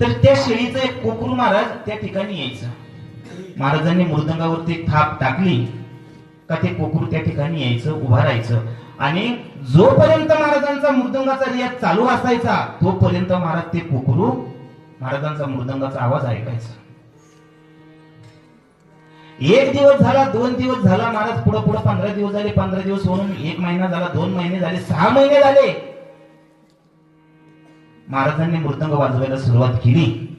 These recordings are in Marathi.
तर त्या शेळीचं एक कोकरू महाराज त्या ठिकाणी यायचं. महाराजांनी मृदंगावरती थाप टाकली का ते कोकरू त्या ठिकाणी यायचं उभा राहायचं. आणि जोपर्यंत महाराजांचा मृदंगाचा रियाज चालू असायचा तोपर्यंत महाराज ते कोकरू महाराजांचा मृदंगाचा आवाज ऐकायचा. एक दिवस झाला दोन दिवस झाला महाराज पुढे पुढे पंधरा दिवस झाले पंधरा दिवस होऊन एक महिना झाला दोन महिने झाले सहा महिने झाले. महाराजांनी मृदंग वाजवायला सुरुवात केली.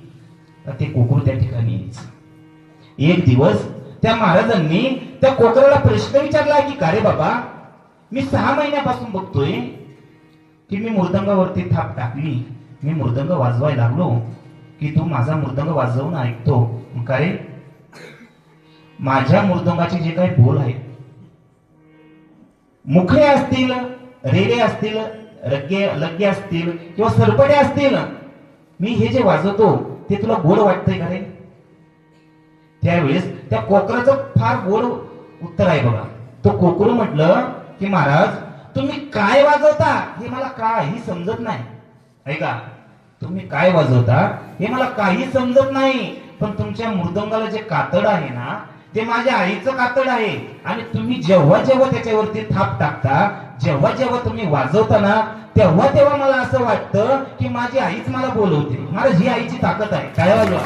तर ते कोकरू त्या ठिकाणी यायचं. एक दिवस त्या महाराजांनी त्या कोकराला प्रश्न विचारला की का रे बाबा मी सहा महिन्यापासून बघतोय की मी मृदंगावरती थाप टाकली. मी मृदंग वाजवायला लागलो की तू माझा मृदंग वाजवून ऐकतो. का रे? माझ्या मृदंगाचे जे काही बोल आहेत मुखडे असतील रेडे असतील रग्गे लग्गे असतील किंवा सरपडे असतील मी हे जे वाजवतो ते तुला गोड वाटतंय का रे? त्यावेळेस त्या कोकराचं फार गोड उत्तर आहे बघा. तो कोकरू म्हटलं की महाराज तुम्ही काय वाजवता हे मला काही समजत नाही. ऐका तुम्ही काय वाजवता हे मला काही समजत नाही पण तुमच्या मृदंगाला जे कातड आहे ना ते माझ्या आईचं कातड आहे. आणि तुम्ही जेव्हा जेव्हा त्याच्यावरती थाप टाकता जेव्हा जेव्हा तुम्ही वाजवता ना तेव्हा तेव्हा मला असं वाटतं की माझी आईच मला बोलवते. मला ही आईची ताकद आहे. काय वाजवा?